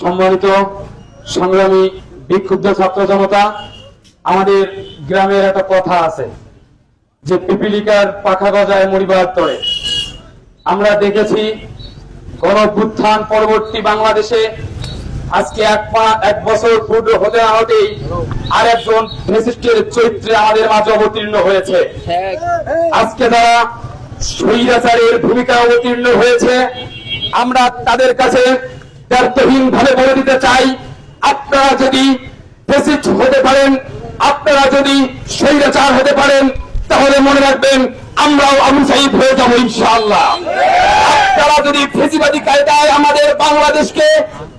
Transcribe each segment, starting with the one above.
সম্মানিত সংগ্রামী বিক্ষুব্ধ ছাত্র জনতা, আমাদের গ্রামের একটা কথা আছে যে পিপিলিকার পাখা গজায় মরিবার তরে। আমরা দেখেছি গণ অভ্যুত্থান পরবর্তী বাংলাদেশে আজকে এক পা, এক বছর পূর্ণ হতে না হতেই আর একজন ফেসিস্টের চরিত্রে আমাদের মাঝে অবতীর্ণ হয়েছে। আজকে তারা স্বৈরাচারের ভূমিকা অবতীর্ণ হয়েছে। আমরা তাদের কাছে ব্যর্থহীন ভাবে বলে দিতে চাই, আপনারা যদি হতে পারেন, আপনারা যদি স্বৈরাচার হতে পারেন, তাহলে মনে রাখবেন আমরাও আবু সাইদ হয়ে যাব ইনশাআল্লাহ। আপনারা যদি ফেসিবাদী কায়দায় আমাদের বাংলাদেশকে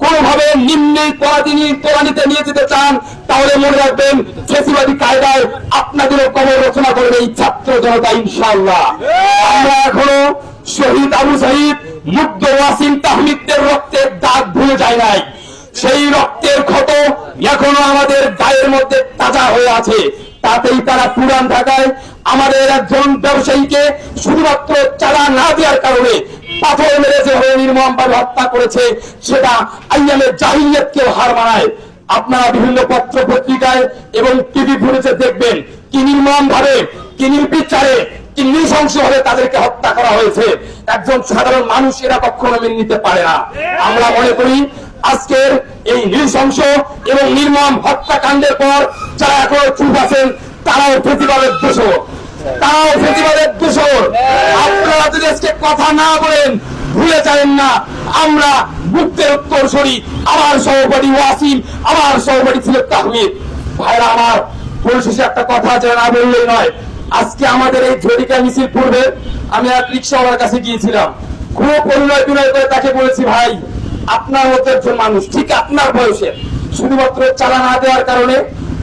কোনোভাবে নিম্নে পরাদিনী তোরানিতে নিয়ে যেতে চান, তাহলে মনে রাখবেন ফেসিবাদী কায়দায় আপনাদেরও কবর রচনা করবে এই ছাত্র জনতা ইনশাআল্লাহ। আমরা এখনও শহীদ আবু শহীদ মুগ্ধ ওয়াসিম তাহমিদদের রক্তের দাগ ভুলে যায় নাই। সেই রক্তের ক্ষত এখনও আমাদের গায়ের মধ্যে তাজা হয়ে আছে। তাতেই তারা পুরান ঢাকায় আমাদের একজন ব্যবসায়ীকে শুধুমাত্র চালা না দেওয়ার কারণে পাথর মেরে যেভাবে নির্মমভাবে হত্যা করেছে, সেটা আইয়ামের জাহিলিয়াতকেও হার মানায়। আপনারা বিভিন্ন পত্র পত্রিকায় এবং টিভি ফুটেজে দেখবেন, কি নির্মম ভাবে কি নির্বিচারে কি নৃশংস ভাবে তাদেরকে হত্যা করা হয়েছে। একজন সাধারণ মানুষ এরা কখনো মেনে নিতে পারে না। আমরা মনে করি আজকের এই নৃশংস এবং নির্মম হত্যাকাণ্ডের পর যারা এখনও চুপ আছেন, তারাও প্রতিবাদের দোষর। তারাও প্রতিবাদের দোষর। আপনারা যদি আজকে কথা না বলেন, ভুলে যাবেন না। আমরা মুক্তের উত্তর সরি। আমার সহপাঠী ওয়াসিম, আমার সহপাঠী ছিল তাহমিদ। ভাইরা, আমার পরিশেষে একটা কথা যে না বললেই নয়। আজকে আমাদের এই ঝটিকা মিছিল পূর্বে আমি এক রিক্সাওয়ালার কাছে গিয়েছিলাম। খুব পরিণয় বিনয় করে তাকে বলেছি, ভাই, আপনার মতো একজন মানুষ, ঠিক আপনার বয়সের শুধুমাত্র চালা না দেওয়ার কারণে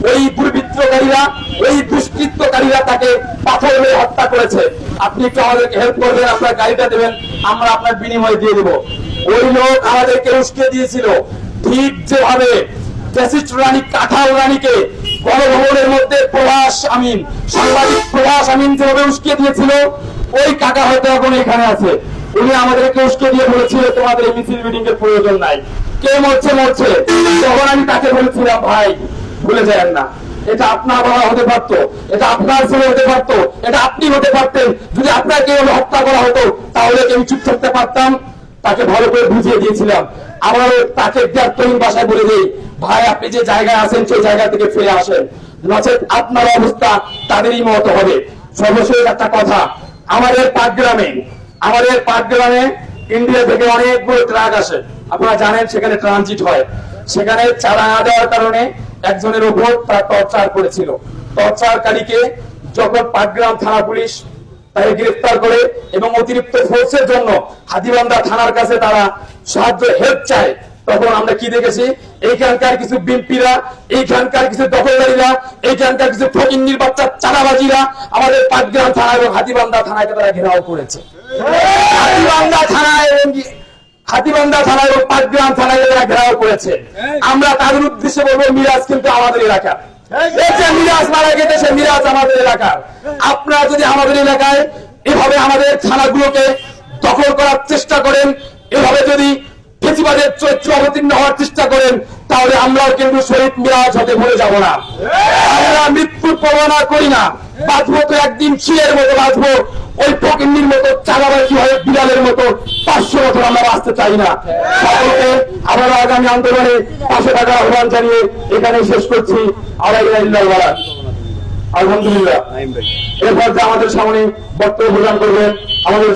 ওই দুর্বৃত্তকারীরা, ওই দুষ্কৃতকারীরা তাকে পাথর মেরে হত্যা করেছে। আপনি একটু আমাদেরকে হেল্প করবেন, আপনার গাড়িটা দেবেন, আমরা আপনার বিনিময় দিয়ে দেব। ওই লোক আমাদেরকে উস্কে দিয়েছিল, ঠিক যেভাবে কাঁঠাল রানীকে গণভবনের মধ্যে প্রভাস আমিন, সাংবাদিক প্রভাস আমিন যেভাবে উস্কে দিয়েছিল, ওই কাকা হয়তো এখন এখানে আছে। উনি আমাদেরকে উস্কে দিয়ে বলেছিল, তোমাদের এই মিছিল মিটিং এর প্রয়োজন নাই। কে মরছে মরছে। তখন আমি তাকে বলেছিলাম, ভাই, ভুলে যায় না। এটা আপনার বাবা হতে পারতো, এটা আপনার ছেলে হতে পারতো, এটা আপনি হতে পারতেন। যদি আপনাকে হত্যা করা হতো, তাহলে কি আমি চুপ থাকতে পারতাম? তাকে ভালো করে বুঝিয়ে দিয়েছিলাম। আমারও তাকে ব্যর্থহীন ভাষায় বলে দিই, ভাই, আপনি যে জায়গায় আছেন, সেই জায়গা থেকে ফিরে আসেন। নচেত আপনার অবস্থা তাদেরই মতো হবে। সর্বশেষ একটা কথা, আমাদের পাটগ্রামে আমাদের পাটগ্রামে ইন্ডিয়া থেকে অনেকগুলো ট্রাক আসে। আপনারা জানেন, সেখানে ট্রানজিট হয়। সেখানে চারা না দেওয়ার কারণে একজনের উপর তারা টর্চার করেছিল। টর্চারকারীকে যখন পাটগ্রাম থানা পুলিশ গ্রেফতার করে এবং অতিরিক্ত ফোর্সের জন্য হাতিবান্ধা থানার কাছে তারা সাহায্য হেল্প চায়। তখন আমরা কি দেখেছি? এইখানকার কিছু বিম্পিরা এইখানকার কিছু দখলদারীরা, এইখানকার কিছু ফকিন্নির বাচ্চা চারাবাজিরা আমাদের পাটগ্রাম থানা এবং হাতিবান্ধা থানাকে তারা ঘেরাও করেছে। হাতিবান্ধা থানায় এবং হাতিবান্ধা থানা এবং পাটগ্রাম থানায় তারা ঘেরাও করেছে। আমরা তাদের উদ্দেশ্যে বলব, মিরাজ কিন্তু আমাদের এলাকা আপনারা যদি আমাদের এলাকায় এভাবে আমাদের থানাগুলোকে দখল করার চেষ্টা করেন, এভাবে যদি ফেসিবাদের চরিত্র অবতীর্ণ হওয়ার চেষ্টা করেন, তাহলে আমরাও কিন্তু শহীদ মিরাজ হতে ভুলে যাব না। আমরা মৃত্যুর প্রবণা করি না। বাঁচবো তো একদিন শিয়ের মতো বাঁচবো, ওই ফকিন্নির মতো চালাবাজি হয়ে বিড়ালের মতো। পাঁচশো আমরা আসতে চাই না। সকলকে আবার আগামী আন্দোলনে পাশে থাকার আহ্বান জানিয়ে এখানে শেষ করছি। আলাইল্লাহ আলহামদুলিল্লাহ। এরপর যে আমাদের সামনে বক্তব্য প্রদান করবেন, আমাদের